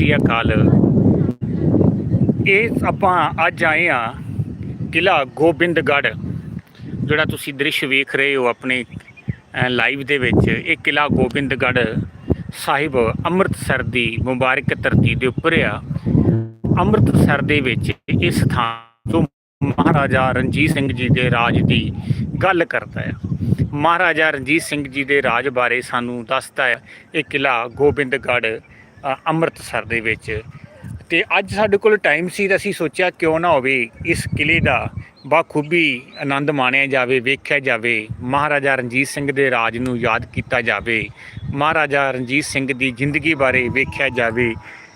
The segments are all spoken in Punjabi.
ਸ੍ਰੀ ਅਕਾਲ। ਇਹ ਆਪਾਂ ਅੱਜ ਆਏ ਆ ਕਿਲਾ ਗੋਬਿੰਦਗੜ੍ਹ, ਜਿਹੜਾ ਤੁਸੀਂ ਦ੍ਰਿਸ਼ ਵੇਖ ਰਹੇ ਹੋ ਆਪਣੇ ਲਾਈਵ ਦੇ ਵਿੱਚ। ਇਹ ਕਿਲਾ ਗੋਬਿੰਦਗੜ੍ਹ ਸਾਹਿਬ ਅੰਮ੍ਰਿਤਸਰ ਦੀ ਮੁਬਾਰਕ ਧਰਤੀ ਦੇ ਉੱਪਰ ਆ। ਅੰਮ੍ਰਿਤਸਰ ਦੇ ਵਿੱਚ ਇਹ ਸਥਾਨ ਜੋ ਮਹਾਰਾਜਾ ਰਣਜੀਤ ਸਿੰਘ ਜੀ ਦੇ ਰਾਜ ਦੀ ਗੱਲ ਕਰਦਾ ਹੈ ਮਹਾਰਾਜਾ ਰਣਜੀਤ ਸਿੰਘ ਜੀ ਦੇ ਰਾਜ ਬਾਰੇ ਸਾਨੂੰ ਦੱਸਦਾ ਹੈ ਇਹ ਕਿਲਾ ਗੋਬਿੰਦਗੜ੍ਹ ਅੰਮ੍ਰਿਤਸਰ ਦੇ ਵਿੱਚ। ਤੇ ਅੱਜ ਸਾਡੇ ਕੋਲ ਟਾਈਮ ਸੀ ਤਾਂ ਅਸੀਂ ਸੋਚਿਆ ਕਿਉਂ ਨਾ ਹੋਵੇ ਇਸ ਕਿਲੇ ਦਾ ਬਾਖੂਬੀ ਆਨੰਦ ਮਾਣਿਆ ਜਾਵੇ, ਵੇਖਿਆ ਜਾਵੇ। ਮਹਾਰਾਜਾ ਰਣਜੀਤ ਸਿੰਘ ਦੇ ਰਾਜ ਨੂੰ ਯਾਦ ਕੀਤਾ ਜਾਵੇ। ਮਹਾਰਾਜਾ ਰਣਜੀਤ ਸਿੰਘ ਦੀ ਜ਼ਿੰਦਗੀ ਬਾਰੇ ਵੇਖਿਆ ਜਾਵੇ।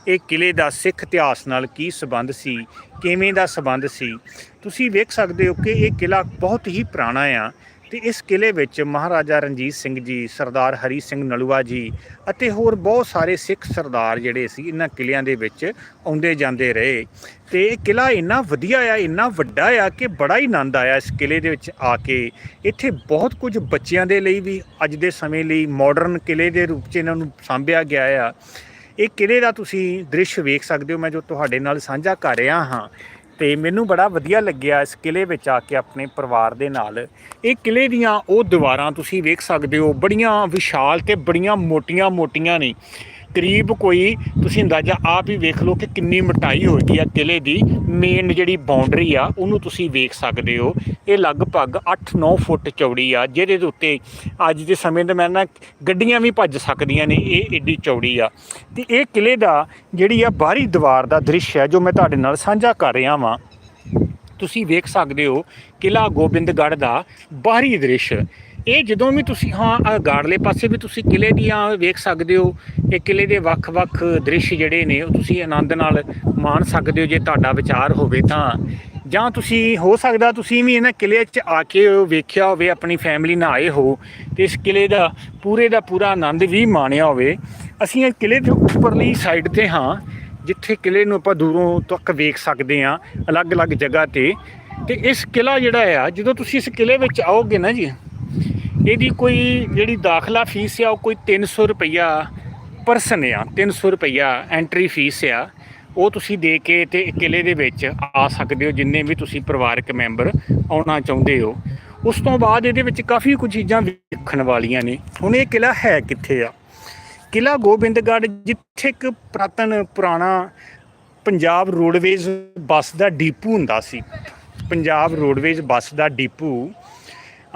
ਇਹ ਕਿਲੇ ਦਾ ਸਿੱਖ ਇਤਿਹਾਸ ਨਾਲ ਕੀ ਸਬੰਧ ਸੀ? ਕਿਵੇਂ ਦਾ ਸਬੰਧ ਸੀ? ਤੁਸੀਂ ਵੇਖ ਸਕਦੇ ਹੋ ਕਿ ਇਹ ਕਿਲਾ ਬਹੁਤ ਹੀ ਪੁਰਾਣਾ ਆ। ਤੇ ਇਸ ਕਿਲੇ ਵਿੱਚ ਮਹਾਰਾਜਾ ਰਣਜੀਤ ਸਿੰਘ ਜੀ, ਸਰਦਾਰ ਹਰੀ ਸਿੰਘ ਨਲੂਆ ਜੀ ਅਤੇ ਹੋਰ ਬਹੁਤ ਸਾਰੇ ਸਿੱਖ ਸਰਦਾਰ ਜਿਹੜੇ ਸੀ, ਇਹਨਾਂ ਕਿਲਿਆਂ ਦੇ ਵਿੱਚ ਆਉਂਦੇ ਜਾਂਦੇ ਰਹੇ। ਤੇ ਇਹ ਕਿਲਾ ਇੰਨਾ ਵਧੀਆ ਆ, ਇੰਨਾ ਵੱਡਾ ਆ ਕਿ ਬੜਾ ਹੀ ਆਨੰਦ ਆਇਆ ਇਸ ਕਿਲੇ ਦੇ ਵਿੱਚ ਆ ਕੇ। ਇੱਥੇ ਬਹੁਤ ਕੁਝ ਬੱਚਿਆਂ ਦੇ ਲਈ ਵੀ ਅੱਜ ਦੇ ਸਮੇਂ ਲਈ ਮਾਡਰਨ ਕਿਲੇ ਦੇ ਰੂਪ 'ਚ ਇਹਨਾਂ ਨੂੰ ਸਾਂਭਿਆ ਗਿਆ ਆ। ਇਹ ਕਿਲੇ ਦਾ ਤੁਸੀਂ ਦ੍ਰਿਸ਼ ਵੇਖ ਸਕਦੇ ਹੋ, ਮੈਂ ਜੋ ਤੁਹਾਡੇ ਨਾਲ ਸਾਂਝਾ ਕਰ ਰਿਹਾ ਹਾਂ। ਤੇ ਮੈਨੂੰ ਬੜਾ ਵਧੀਆ ਲੱਗਿਆ ਇਸ ਕਿਲੇ ਵਿੱਚ ਆ ਕੇ ਆਪਣੇ ਪਰਿਵਾਰ ਦੇ ਨਾਲ। ਇਹ ਕਿਲੇ ਦੀਆਂ ਉਹ ਦੀਵਾਰਾਂ ਤੁਸੀਂ ਵੇਖ ਸਕਦੇ ਹੋ, ਬੜੀਆਂ ਵਿਸ਼ਾਲ ਤੇ ਬੜੀਆਂ ਮੋਟੀਆਂ-ਮੋਟੀਆਂ ਨੇ। ਕਰੀਬ ਕੋਈ ਤੁਸੀਂ ਅੰਦਾਜ਼ਾ ਆਪ ਹੀ ਵੇਖ ਲਓ ਕਿ ਕਿੰਨੀ ਮੋਟਾਈ ਹੋਏਗੀ ਆ ਕਿਲੇ ਦੀ। ਮੇਨ ਜਿਹੜੀ ਬਾਉਂਡਰੀ ਆ, ਉਹਨੂੰ ਤੁਸੀਂ ਵੇਖ ਸਕਦੇ ਹੋ। ਇਹ ਲਗਭਗ 8-9 ਫੁੱਟ ਚੌੜੀ ਆ, ਜਿਹਦੇ ਦੇ ਉੱਤੇ ਅੱਜ ਦੇ ਸਮੇਂ ਦੇ ਮੈਂ ਨਾ ਗੱਡੀਆਂ ਵੀ ਭੱਜ ਸਕਦੀਆਂ ਨੇ, ਇਹ ਏਡੀ ਚੌੜੀ ਆ। ਤੇ ਇਹ ਕਿਲੇ ਦਾ ਜਿਹੜੀ ਆ ਬਾਹਰੀ ਦੀਵਾਰ ਦਾ ਦ੍ਰਿਸ਼ ਹੈ ਜੋ ਮੈਂ ਤੁਹਾਡੇ ਨਾਲ ਸਾਂਝਾ ਕਰ ਰਿਹਾ ਵਾਂ। ਤੁਸੀਂ ਵੇਖ ਸਕਦੇ ਹੋ ਕਿਲਾ ਗੋਬਿੰਦਗੜ੍ਹ ਦਾ ਬਾਹਰੀ ਦ੍ਰਿਸ਼। ਇਹ ਜਦੋਂ ਵੀ ਤੁਸੀਂ, ਹਾਂ ਗਾੜਲੇ ਪਾਸੇ ਵੀ ਤੁਸੀਂ ਕਿਲੇ ਦੀਆਂ ਵੇਖ ਸਕਦੇ ਹੋ, ਇਹ ਕਿਲੇ ਦੇ ਵੱਖ-ਵੱਖ ਦ੍ਰਿਸ਼ ਜਿਹੜੇ ਨੇ, ਉਹ ਤੁਸੀਂ ਆਨੰਦ ਨਾਲ ਮਾਣ ਸਕਦੇ ਹੋ ਜੇ ਤੁਹਾਡਾ ਵਿਚਾਰ ਹੋਵੇ ਤਾਂ। ਜਾਂ ਤੁਸੀਂ, ਹੋ ਸਕਦਾ ਤੁਸੀਂ ਵੀ ਇਹਨਾਂ ਕਿਲੇ 'ਚ ਆ ਕੇ ਵੇਖਿਆ ਹੋਵੇ, ਆਪਣੀ ਫੈਮਿਲੀ ਨਾਲ ਆਏ ਹੋ, ਤੇ ਇਸ ਕਿਲੇ ਦਾ ਪੂਰੇ ਦਾ ਪੂਰਾ ਆਨੰਦ ਵੀ ਮਾਣਿਆ ਹੋਵੇ। ਅਸੀਂ ਇਹ ਕਿਲੇ ਦੇ ਉੱਪਰਲੀ ਸਾਈਡ ਤੇ ਹਾਂ, ਜਿੱਥੇ ਕਿਲੇ ਨੂੰ ਆਪਾਂ ਦੂਰੋਂ ਤੱਕ ਵੇਖ ਸਕਦੇ ਹਾਂ, ਅਲੱਗ-ਅਲੱਗ ਜਗ੍ਹਾ ਤੇ। ਤੇ ਇਸ ਕਿਲਾ ਜਿਹੜਾ ਆ, ਜਦੋਂ ਤੁਸੀਂ ਇਸ ਕਿਲੇ ਵਿੱਚ ਆਓਗੇ ਨਾ ਜੀ ਇਹਦੀ ਕੋਈ ਜਿਹੜੀ ਦਾਖਲਾ ਫੀਸ ਆ, ਉਹ ਕੋਈ 300 ਰੁਪਈਆ ਪਰਸਨ ਆ 300 ਰੁਪਈਆ ਐਂਟਰੀ ਫੀਸ ਆ। ਉਹ ਤੁਸੀਂ ਦੇ ਕੇ ਤੇ ਕਿਲੇ ਦੇ ਵਿੱਚ ਆ ਸਕਦੇ ਹੋ, ਜਿੰਨੇ ਵੀ ਤੁਸੀਂ ਪਰਿਵਾਰਕ ਮੈਂਬਰ ਆਉਣਾ ਚਾਹੁੰਦੇ ਹੋ। ਉਸ ਤੋਂ ਬਾਅਦ ਇਹਦੇ ਵਿੱਚ ਕਾਫੀ ਕੁਝ ਚੀਜ਼ਾਂ ਵੇਖਣ ਵਾਲੀਆਂ ਨੇ। ਹੁਣ ਇਹ ਕਿਲਾ ਹੈ ਕਿੱਥੇ ਆ? ਕਿਲਾ ਗੋਬਿੰਦਗੜ੍ਹ, ਜਿੱਥੇ ਇੱਕ ਪ੍ਰਾਤਨ ਪੁਰਾਣਾ ਪੰਜਾਬ ਰੋਡਵੇਜ਼ ਬੱਸ ਦਾ ਡੀਪੂ ਹੁੰਦਾ ਸੀ। ਪੰਜਾਬ ਰੋਡਵੇਜ਼ ਬੱਸ ਦਾ ਡੀਪੂ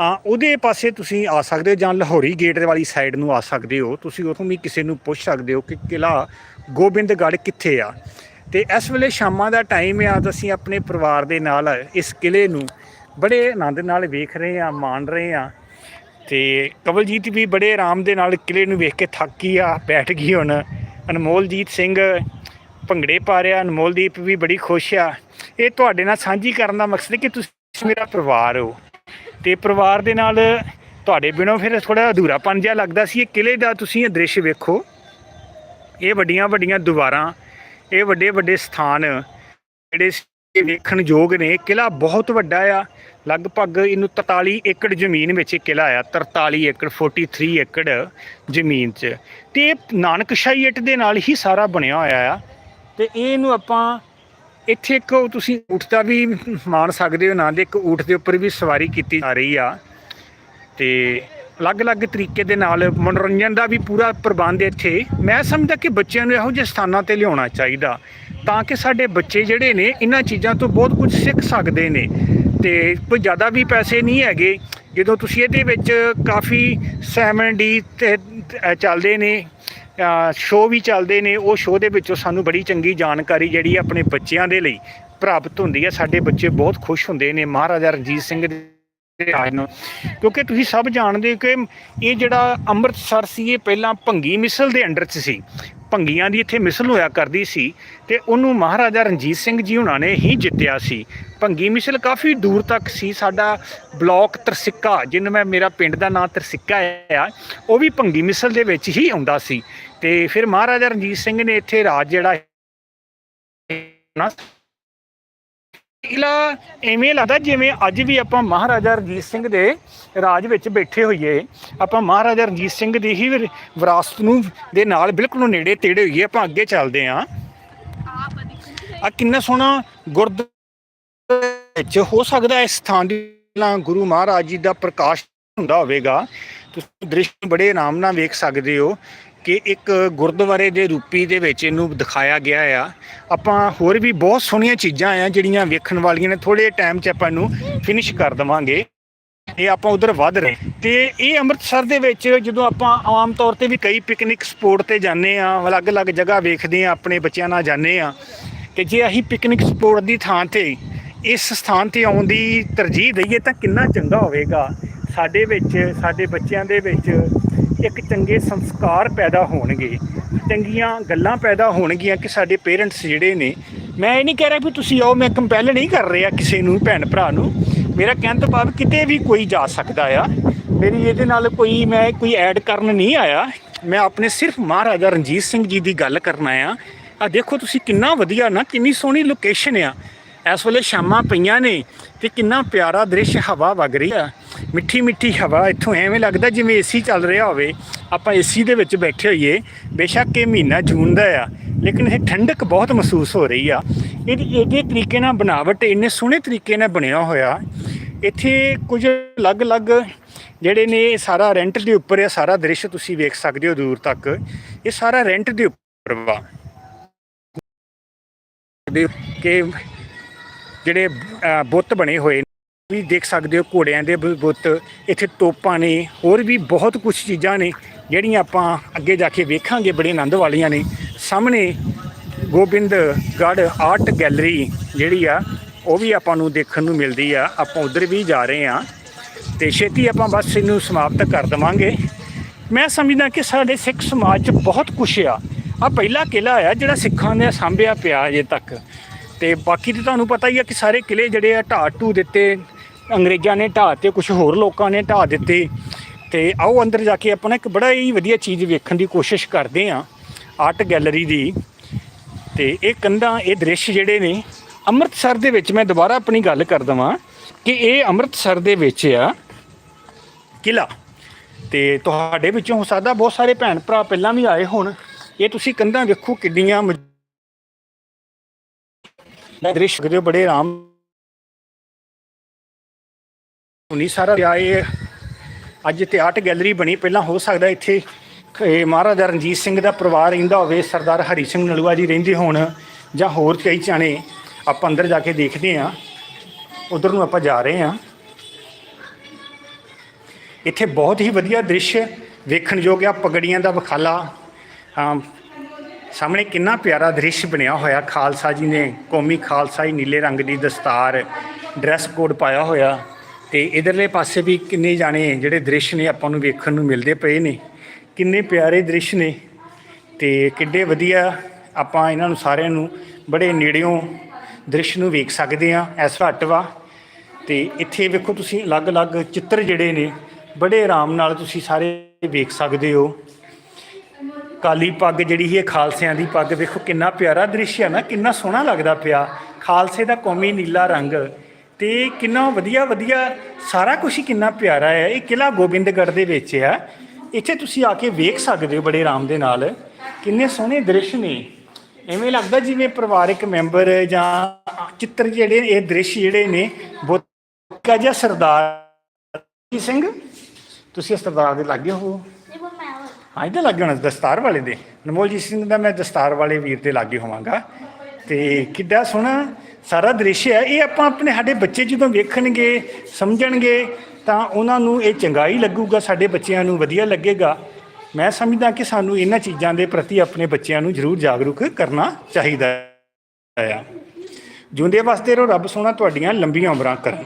ਉਹਦੇ ਪਾਸੇ ਤੁਸੀਂ ਆ ਸਕਦੇ ਹੋ ਜਾਂ ਲਾਹੌਰੀ ਗੇਟ ਵਾਲੀ ਸਾਈਡ ਨੂੰ ਆ ਸਕਦੇ ਹੋ। ਤੁਸੀਂ ਉਥੋਂ ਵੀ ਕਿਸੇ ਨੂੰ ਪੁੱਛ ਸਕਦੇ ਹੋ ਕਿ ਕਿਲਾ ਗੋਬਿੰਦਗੜ੍ਹ ਕਿੱਥੇ ਆ। ਤੇ ਇਸ ਵੇਲੇ ਸ਼ਾਮਾਂ ਦਾ ਟਾਈਮ ਆ ਤਾਂ ਅਸੀਂ ਆਪਣੇ ਪਰਿਵਾਰ ਦੇ ਨਾਲ ਇਸ ਕਿਲੇ ਨੂੰ ਬੜੇ ਆਨੰਦ ਨਾਲ ਵੇਖ ਰਹੇ ਆ ਮਾਣ ਰਹੇ ਆ ਤੇ ਕਵਲਜੀਤ ਵੀ ਬੜੇ ਆਰਾਮ ਦੇ ਨਾਲ ਕਿਲੇ ਨੂੰ ਵੇਖ ਕੇ ਥੱਕ ਗਈ ਆ, ਬੈਠ ਗਈ ਹੁਣ। ਅਨਮੋਲਜੀਤ ਸਿੰਘ ਭੰਗੜੇ ਪਾ ਰਿਹਾ, ਅਨਮੋਲਦੀਪ ਵੀ ਬੜੀ ਖੁਸ਼ ਆ। ਇਹ ਤੁਹਾਡੇ ਨਾਲ ਸਾਂਝੀ ਕਰਨ ਦਾ ਮਕਸਦ ਹੈ ਕਿ ਤੁਸੀਂ ਮੇਰਾ ਪਰਿਵਾਰ ਹੋ। ਤੇ ਪਰਿਵਾਰ ਦੇ ਨਾਲ ਤੁਹਾਡੇ ਬਿਨੋਂ ਫਿਰ ਥੋੜਾ ਅਧੂਰਾਪਨ ਜਿਹਾ ਲੱਗਦਾ ਸੀ। ਇਹ ਕਿਲੇ ਦਾ ਤੁਸੀਂ ਇਹ ਦ੍ਰਿਸ਼ ਵੇਖੋ। ਇਹ ਵੱਡੀਆਂ ਵੱਡੀਆਂ ਦੀਵਾਰਾਂ ਇਹ ਵੱਡੇ ਵੱਡੇ ਸਥਾਨ ਜਿਹੜੇ ਸੀ ਵੇਖਣ ਯੋਗ ਨੇ। ਕਿਲਾ ਬਹੁਤ ਵੱਡਾ ਆ। ਲਗਭਗ ਇਹਨੂੰ 43 ਏਕੜ ਜ਼ਮੀਨ ਵਿੱਚ ਇਹ ਕਿਲਾ ਆ। 43 ਏਕੜ 43 ਏਕੜ ਜ਼ਮੀਨ 'ਚ। ਤੇ ਇਹ ਨਾਨਕਸ਼ਾਹੀ ਇੱਟ ਦੇ ਨਾਲ ਹੀ ਸਾਰਾ ਬਣਿਆ ਹੋਇਆ ਆ। ਤੇ ਇਹਨੂੰ ਆਪਾਂ ਇੱਥੇ ਇੱਕ ਤੁਸੀਂ ਊਠ ਦਾ ਵੀ ਮਾਣ ਸਕਦੇ ਹੋ ਨਾਂ ਦੇ ਇੱਕ ਊਠ ਦੇ ਉੱਪਰ ਵੀ ਸਵਾਰੀ ਕੀਤੀ ਜਾ ਰਹੀ ਆ। ਤੇ ਅਲੱਗ-ਅਲੱਗ ਤਰੀਕੇ ਦੇ ਨਾਲ ਮਨੋਰੰਜਨ ਦਾ ਵੀ ਪੂਰਾ ਪ੍ਰਬੰਧ ਇੱਥੇ। ਮੈਂ ਸਮਝਦਾ ਕਿ ਬੱਚਿਆਂ ਨੂੰ ਇਹੋ ਜਿਹੇ ਸਥਾਨਾਂ ਤੇ ਲਿਆਉਣਾ ਚਾਹੀਦਾ, ਤਾਂ ਕਿ ਸਾਡੇ ਬੱਚੇ ਜਿਹੜੇ ਨੇ, ਇਹਨਾਂ ਚੀਜ਼ਾਂ ਤੋਂ ਬਹੁਤ ਕੁਝ ਸਿੱਖ ਸਕਦੇ ਨੇ। ਤੇ ਕੋਈ ਜ਼ਿਆਦਾ ਵੀ ਪੈਸੇ ਨਹੀਂ ਹੈਗੇ, ਜਦੋਂ ਤੁਸੀਂ ਇਹਦੇ ਵਿੱਚ ਕਾਫੀ ਸੈਮਨ ਡੀ ਤੇ ਚੱਲਦੇ ਨੇ ਸ਼ੋਅ ਵੀ ਚੱਲਦੇ ਨੇ। ਉਹ ਸ਼ੋਅ ਦੇ ਵਿੱਚੋਂ ਸਾਨੂੰ ਬੜੀ ਚੰਗੀ ਜਾਣਕਾਰੀ ਜਿਹੜੀ ਆਪਣੇ ਬੱਚਿਆਂ ਦੇ ਲਈ ਪ੍ਰਾਪਤ ਹੁੰਦੀ ਹੈ ਸਾਡੇ ਬੱਚੇ ਬਹੁਤ ਖੁਸ਼ ਹੁੰਦੇ ਨੇ। ਮਹਾਰਾਜਾ ਰਣਜੀਤ ਸਿੰਘ ਦੇ ਰਾਜ ਨੂੰ। ਕਿਉਂਕਿ ਤੁਸੀਂ ਸਭ ਜਾਣਦੇ ਹੋ ਕਿ ਇਹ ਜਿਹੜਾ ਅੰਮ੍ਰਿਤਸਰ ਸੀ, ਇਹ ਪਹਿਲਾਂ ਭੰਗੀ ਮਿਸਲ ਦੇ ਅੰਡਰ 'ਚ ਸੀ। ਭੰਗੀਆਂ ਦੀ ਇੱਥੇ ਮਿਸਲ ਹੋਇਆ ਕਰਦੀ ਸੀ ਤੇ ਉਹਨੂੰ ਮਹਾਰਾਜਾ ਰਣਜੀਤ ਸਿੰਘ ਜੀ ਹੁਣਾਂ ਨੇ ਹੀ ਜਿੱਤਿਆ ਸੀ। ਭੰਗੀ ਮਿਸਲ ਕਾਫੀ ਦੂਰ ਤੱਕ ਸੀ। ਸਾਡਾ ਬਲਾਕ ਤਰਸਿੱਕਾ ਜਿਹਨੂੰ ਮੈਂ, ਮੇਰਾ ਪਿੰਡ ਦਾ ਨਾਮ ਤਰਸਿੱਕਾ ਆ, ਉਹ ਵੀ ਭੰਗੀ ਮਿਸਲ ਦੇ ਵਿੱਚ ਹੀ ਆਉਂਦਾ ਸੀ। ਤੇ ਫਿਰ ਮਹਾਰਾਜਾ ਰਣਜੀਤ ਸਿੰਘ ਨੇ ਇੱਥੇ ਰਾਜ ਜਿਹੜਾ ਨਾ ਕਿਲਾ ਐਵੇਂ ਲੱਗਦਾ ਜਿਵੇਂ ਅੱਜ ਵੀ ਆਪਾਂ ਮਹਾਰਾਜਾ ਰਣਜੀਤ ਸਿੰਘ ਦੇ ਰਾਜ ਵਿੱਚ ਬੈਠੇ ਹੋਈਏ। ਆਪਾਂ ਮਹਾਰਾਜਾ ਰਣਜੀਤ ਸਿੰਘ ਦੀ ਹੀ ਵਿਰਾਸਤ ਨੂੰ ਦੇ ਨਾਲ ਬਿਲਕੁਲ ਨੇੜੇ ਤੇੜੇ ਹੋਈਏ, ਆਪਾਂ ਅੱਗੇ ਚੱਲਦੇ ਆਂ। ਆ ਕਿੰਨਾ ਸੋਹਣਾ ਗੁਰਦੁਆਰੇ ਵਿੱਚ ਹੋ ਸਕਦਾ ਇਸ ਸਥਾਨ ਦੀ ਪਹਿਲਾਂ ਗੁਰੂ ਮਹਾਰਾਜ ਜੀ ਦਾ ਪ੍ਰਕਾਸ਼ ਹੁੰਦਾ ਹੋਵੇਗਾ। ਤੁਸੀਂ ਦ੍ਰਿਸ਼ ਨੂੰ ਬੜੇ ਆਰਾਮ ਨਾਲ ਵੇਖ ਸਕਦੇ ਹੋ। ਕਿ ਇੱਕ ਗੁਰਦੁਆਰੇ ਦੇ ਰੂਪੀ ਦੇ ਵਿੱਚ ਇਹਨੂੰ ਦਿਖਾਇਆ ਗਿਆ ਆ। ਆਪਾਂ ਹੋਰ ਵੀ ਬਹੁਤ ਸੋਹਣੀਆਂ ਚੀਜ਼ਾਂ ਆ ਜਿਹੜੀਆਂ ਵੇਖਣ ਵਾਲੀਆਂ ਨੇ ਥੋੜੇ ਟਾਈਮ 'ਚ ਆਪਾਂ ਇਹਨੂੰ ਫਿਨਿਸ਼ ਕਰ ਦਵਾਂਗੇ। ਇਹ ਆਪਾਂ ਉਧਰ ਵੱਧ ਰਹੇ। ਤੇ ਇਹ ਅੰਮ੍ਰਿਤਸਰ ਦੇ ਵਿੱਚ ਜਦੋਂ ਆਪਾਂ ਆਮ ਤੌਰ ਤੇ ਵੀ ਕਈ ਪਿਕਨਿਕ ਸਪੋਟ ਤੇ ਜਾਂਦੇ ਆ, ਅਲੱਗ-ਅਲੱਗ ਜਗ੍ਹਾ ਵੇਖਦੇ ਆ, ਆਪਣੇ ਬੱਚਿਆਂ ਨਾਲ ਜਾਂਦੇ ਆ, ਤੇ ਜੇ ਅਸੀਂ ਪਿਕਨਿਕ ਸਪੋਟ ਦੀ ਥਾਂ ਤੇ ਇਸ ਸਥਾਨ ਤੇ ਆਉਣ ਦੀ ਤਰਜੀਹ ਦਈਏ ਤਾਂ ਕਿੰਨਾ ਚੰਗਾ ਹੋਵੇਗਾ। ਸਾਡੇ ਵਿੱਚ, ਸਾਡੇ ਬੱਚਿਆਂ ਦੇ ਵਿੱਚ ਇੱਕ ਚੰਗੇ ਸੰਸਕਾਰ ਪੈਦਾ ਹੋਣਗੇ, ਚੰਗੀਆਂ ਗੱਲਾਂ ਪੈਦਾ ਹੋਣਗੀਆਂ ਕਿ ਸਾਡੇ ਪੇਰੈਂਟਸ ਜਿਹੜੇ ਨੇ, ਮੈਂ ਇਹ ਨਹੀਂ ਕਹਿ ਰਿਹਾ ਵੀ ਤੁਸੀਂ ਆਓ, ਮੈਂ ਕੰਪੈਲ ਨਹੀਂ ਕਰ ਰਿਹਾ ਕਿਸੇ ਨੂੰ, ਭੈਣ ਭਰਾ ਨੂੰ। ਮੇਰਾ ਕਹਿਣ ਤੋਂ ਭਾਵ ਕਿਤੇ ਵੀ ਕੋਈ ਜਾ ਸਕਦਾ ਆ। ਮੇਰੀ ਇਹਦੇ ਨਾਲ ਕੋਈ, ਮੈਂ ਕੋਈ ਐਡ ਕਰਨ ਨਹੀਂ ਆਇਆ। ਮੈਂ ਆਪਣੇ ਸਿਰਫ ਮਹਾਰਾਜਾ ਰਣਜੀਤ ਸਿੰਘ ਜੀ ਦੀ ਗੱਲ ਕਰਨਾ ਆ। ਆ ਦੇਖੋ ਤੁਸੀਂ ਕਿੰਨਾ ਵਧੀਆ ਨਾ, ਕਿੰਨੀ ਸੋਹਣੀ ਲੋਕੇਸ਼ਨ ਆ। ਇਸ ਵੇਲੇ ਸ਼ਾਮਾਂ ਪਈਆਂ ਨੇ ਤੇ ਕਿੰਨਾ ਪਿਆਰਾ ਦ੍ਰਿਸ਼ ਹਵਾ ਵਗ ਰਹੀ ਆ। ਮਿੱਠੀ ਮਿੱਠੀ ਹਵਾ ਇੱਥੋਂ ਐਵੇਂ ਲੱਗਦਾ ਜਿਵੇਂ ਏਸੀ ਚੱਲ ਰਿਹਾ ਹੋਵੇ। ਆਪਾਂ ਏਸੀ ਦੇ ਵਿੱਚ ਬੈਠੇ ਹੋਈਏ, ਬੇਸ਼ੱਕ ਇਹ ਮਹੀਨਾ ਜੂਨ ਦਾ ਆ, ਲੇਕਿਨ ਇਹ ਠੰਡਕ ਬਹੁਤ ਮਹਿਸੂਸ ਹੋ ਰਹੀ ਆ। ਇਹਦੀ ਇਹਦੇ ਤਰੀਕੇ ਨਾਲ ਬਣਾਵਟ, ਇੰਨੇ ਸੋਹਣੇ ਤਰੀਕੇ ਨਾਲ ਬਣਿਆ ਹੋਇਆ। ਇੱਥੇ ਕੁਝ ਅਲੱਗ-ਅਲੱਗ ਜਿਹੜੇ ਨੇ ਸਾਰਾ ਰੈਂਟ ਦੇ ਉੱਪਰ ਇਹ ਸਾਰਾ ਦ੍ਰਿਸ਼ ਤੁਸੀਂ ਵੇਖ ਸਕਦੇ ਹੋ ਦੂਰ ਤੱਕ। ਇਹ ਸਾਰਾ ਰੈਂਟ ਦੇ ਉੱਪਰ ਵਾ। ਕਿ ਜਿਹੜੇ ਬੁੱਤ ਬਣੇ ਹੋਏ ਨੇ, ਵੀ ਦੇਖ ਸਕਦੇ ਹੋ ਘੋੜਿਆਂ ਦੇ ਬੁੱਤ, ਇੱਥੇ ਤੋਪਾਂ ਨੇ, ਹੋਰ ਵੀ ਬਹੁਤ ਕੁਝ ਚੀਜ਼ਾਂ ਨੇ, ਜਿਹੜੀਆਂ ਆਪਾਂ ਅੱਗੇ ਜਾ ਕੇ ਵੇਖਾਂਗੇ, ਬੜੇ ਆਨੰਦ ਵਾਲੀਆਂ ਨੇ। ਸਾਹਮਣੇ ਗੋਬਿੰਦਗੜ੍ਹ ਆਰਟ ਗੈਲਰੀ ਜਿਹੜੀ ਆ, ਉਹ ਵੀ ਆਪਾਂ ਨੂੰ ਦੇਖਣ ਨੂੰ ਮਿਲਦੀ ਆ। ਆਪਾਂ ਉਧਰ ਵੀ ਜਾ ਰਹੇ ਆ ਤੇ ਛੇਤੀ ਆਪਾਂ ਬਸ ਇਹਨੂੰ ਸਮਾਪਤ ਕਰ ਦਵਾਂਗੇ। ਮੈਂ ਸਮਝਦਾ ਕਿ ਸਾਡੇ ਸਿੱਖ ਸਮਾਜ 'ਚ ਬਹੁਤ ਕੁਛ ਆ। ਆ ਪਹਿਲਾ ਕਿਲਾ ਆ ਜਿਹੜਾ ਸਿੱਖਾਂ ਨੇ ਸਾਂਭਿਆ ਪਿਆ ਅਜੇ ਤੱਕ। ਤੇ ਬਾਕੀ ਤੇ ਤੁਹਾਨੂੰ ਪਤਾ ਹੀ ਆ ਕਿ ਸਾਰੇ ਕਿਲੇ ਜਿਹੜੇ ਆ ਢਾਹ ਢੂ ਦਿੱਤੇ, ਅੰਗਰੇਜ਼ਾਂ ਨੇ ਢਾਹ ਤੇ ਕੁਝ ਹੋਰ ਲੋਕਾਂ ਨੇ ਢਾਹ ਦਿੱਤੇ। ਤੇ ਆਓ ਅੰਦਰ ਜਾ ਕੇ ਆਪਾਂ ਇੱਕ ਬੜਾ ਹੀ ਵਧੀਆ ਚੀਜ਼ ਵੇਖਣ ਦੀ ਕੋਸ਼ਿਸ਼ ਕਰਦੇ ਆ ਆਰਟ ਗੈਲਰੀ ਦੀ। ਤੇ ਇਹ ਕੰਧਾਂ, ਇਹ ਦ੍ਰਿਸ਼ ਜਿਹੜੇ ਨੇ, ਅੰਮ੍ਰਿਤਸਰ ਦੇ ਵਿੱਚ ਮੈਂ ਦੁਬਾਰਾ ਆਪਣੀ ਗੱਲ ਕਰ ਦਵਾਂ ਕਿ ਇਹ ਅੰਮ੍ਰਿਤਸਰ ਦੇ ਵਿੱਚ ਆ ਕਿਲਾ ਤੇ ਤੁਹਾਡੇ ਵਿੱਚੋਂ ਹੋ ਸਕਦਾ ਬਹੁਤ ਸਾਰੇ ਭੈਣ ਭਰਾ ਪਹਿਲਾਂ ਵੀ ਆਏ ਹੋਣ। ਇਹ ਤੁਸੀਂ ਕੰਧਾਂ ਵੇਖੋ ਕਿੰਨੀਆਂ ਦ੍ਰਿਸ਼ ਦੇਖਦੇ ਹੋ ਬੜੇ ਆਰਾਮ ਉਨੀ ਸਾਰਾ ਆਏ ਅੱਜ ਤੇ ਆਰਟ ਗੈਲਰੀ ਬਣੀ, ਪਹਿਲਾਂ ਹੋ ਸਕਦਾ ਇੱਥੇ ਮਹਾਰਾਜਾ ਰਣਜੀਤ ਸਿੰਘ ਦਾ ਪਰਿਵਾਰ ਰਹਿੰਦਾ ਹੋਵੇ, ਸਰਦਾਰ ਹਰੀ ਸਿੰਘ ਨਲੂਆ ਜੀ ਰਹਿੰਦੇ ਹੋਣ ਜਾਂ ਹੋਰ ਕਈ ਜਾਣੇ, ਆਪਾਂ ਅੰਦਰ ਜਾ ਕੇ ਦੇਖਦੇ ਹਾਂ। ਉਧਰ ਨੂੰ ਆਪਾਂ ਜਾ ਰਹੇ ਹਾਂ। ਇੱਥੇ ਬਹੁਤ ਹੀ ਵਧੀਆ ਦ੍ਰਿਸ਼ ਵੇਖਣ ਯੋਗ ਆ, ਪਗੜੀਆਂ ਦਾ ਬਖਾਲਾ ਸਾਹਮਣੇ ਕਿੰਨਾ ਪਿਆਰਾ ਦ੍ਰਿਸ਼ ਬਣਿਆ ਹੋਇਆ। ਖਾਲਸਾ ਜੀ ਨੇ ਕੌਮੀ ਖਾਲਸਾ ਹੀ ਨੀਲੇ ਰੰਗ ਦੀ ਦਸਤਾਰ ਡਰੈਸ ਕੋਡ ਪਾਇਆ ਹੋਇਆ। ਤੇ ਇਧਰਲੇ ਪਾਸੇ ਵੀ ਕਿੰਨੇ ਜਾਣੇ ਜਿਹੜੇ ਦ੍ਰਿਸ਼ ਨੇ ਆਪਾਂ ਨੂੰ ਵੇਖਣ ਨੂੰ ਮਿਲਦੇ ਪਏ ਨੇ। ਕਿੰਨੇ ਪਿਆਰੇ ਦ੍ਰਿਸ਼ ਨੇ ਤੇ ਕਿੱਡੇ ਵਧੀਆ ਆਪਾਂ ਇਹਨਾਂ ਨੂੰ ਸਾਰਿਆਂ ਨੂੰ ਬੜੇ ਨੇੜਿਓਂ ਦ੍ਰਿਸ਼ ਨੂੰ ਵੇਖ ਸਕਦੇ ਆ ਐਸ ਘੱਟ ਵਾ। ਤੇ ਇੱਥੇ ਵੇਖੋ ਤੁਸੀਂ ਅਲੱਗ-ਅਲੱਗ ਚਿੱਤਰ ਜਿਹੜੇ ਨੇ ਬੜੇ ਆਰਾਮ ਨਾਲ ਤੁਸੀਂ ਸਾਰੇ ਵੇਖ ਸਕਦੇ ਹੋ। ਕਾਲੀ ਪੱਗ ਜਿਹੜੀ ਹੈ ਖਾਲਸਿਆਂ ਦੀ ਪੱਗ, ਵੇਖੋ ਕਿੰਨਾ ਪਿਆਰਾ ਦ੍ਰਿਸ਼ ਹੈ ਨਾ, ਕਿੰਨਾ ਸੋਹਣਾ ਲੱਗਦਾ ਪਿਆ। ਖਾਲਸੇ ਦਾ ਕੌਮੀ ਨੀਲਾ ਰੰਗ ਤੇ ਕਿੰਨਾ ਵਧੀਆ ਵਧੀਆ, ਸਾਰਾ ਕੁਝ ਹੀ ਕਿੰਨਾ ਪਿਆਰਾ ਹੈ। ਇਹ ਕਿਲਾ ਗੋਬਿੰਦਗੜ੍ਹ ਦੇ ਵਿੱਚ ਆ। ਇੱਥੇ ਤੁਸੀਂ ਆ ਕੇ ਵੇਖ ਸਕਦੇ ਹੋ ਬੜੇ ਆਰਾਮ ਦੇ ਨਾਲ। ਕਿੰਨੇ ਸੋਹਣੇ ਦ੍ਰਿਸ਼ ਨੇ। ਐਵੇਂ ਲੱਗਦਾ ਜਿਵੇਂ ਪਰਿਵਾਰਕ ਮੈਂਬਰ ਜਾਂ ਚਿੱਤਰ ਜਿਹੜੇ, ਇਹ ਦ੍ਰਿਸ਼ ਜਿਹੜੇ ਨੇ ਬੁੱਕਾ ਜਾਂ ਸਰਦਾਰ ਸਿੰਘ। ਤੁਸੀਂ ਇਸ ਸਰਦਾਰ ਦੇ ਲੱਗੇ ਹੋ। ਹਾਂ, ਇਹਦੇ ਲੱਗੇ ਹੋਣਾ ਦਸਤਾਰ ਵਾਲੇ ਦੇ। ਅਨਮੋਲ ਸਿੰਘ ਦਾ ਮੈਂ ਦਸਤਾਰ ਵਾਲੇ ਵੀਰ ਦੇ ਲਾਗੇ ਹੋਵਾਂਗਾ। ਤੇ ਕਿੱਡਾ ਸੋਹਣਾ ਸਾਰਾ ਦ੍ਰਿਸ਼ ਹੈ। ਇਹ ਆਪਾਂ ਆਪਣੇ ਸਾਡੇ ਬੱਚੇ ਜਦੋਂ ਵੇਖਣਗੇ, ਸਮਝਣਗੇ, ਤਾਂ ਉਹਨਾਂ ਨੂੰ ਇਹ ਚੰਗਾ ਹੀ ਲੱਗੂਗਾ, ਸਾਡੇ ਬੱਚਿਆਂ ਨੂੰ ਵਧੀਆ ਲੱਗੇਗਾ। ਮੈਂ ਸਮਝਦਾ ਕਿ ਸਾਨੂੰ ਇਹਨਾਂ ਚੀਜ਼ਾਂ ਦੇ ਪ੍ਰਤੀ ਆਪਣੇ ਬੱਚਿਆਂ ਨੂੰ ਜ਼ਰੂਰ ਜਾਗਰੂਕ ਕਰਨਾ ਚਾਹੀਦਾ ਆ। ਜਿਉਂਦੇ ਵਾਸਤੇ ਰਹੋ ਰੱਬ ਸੋਹਣਾ ਤੁਹਾਡੀਆਂ ਲੰਬੀਆਂ ਉਮਰਾਂ ਕਰਨ।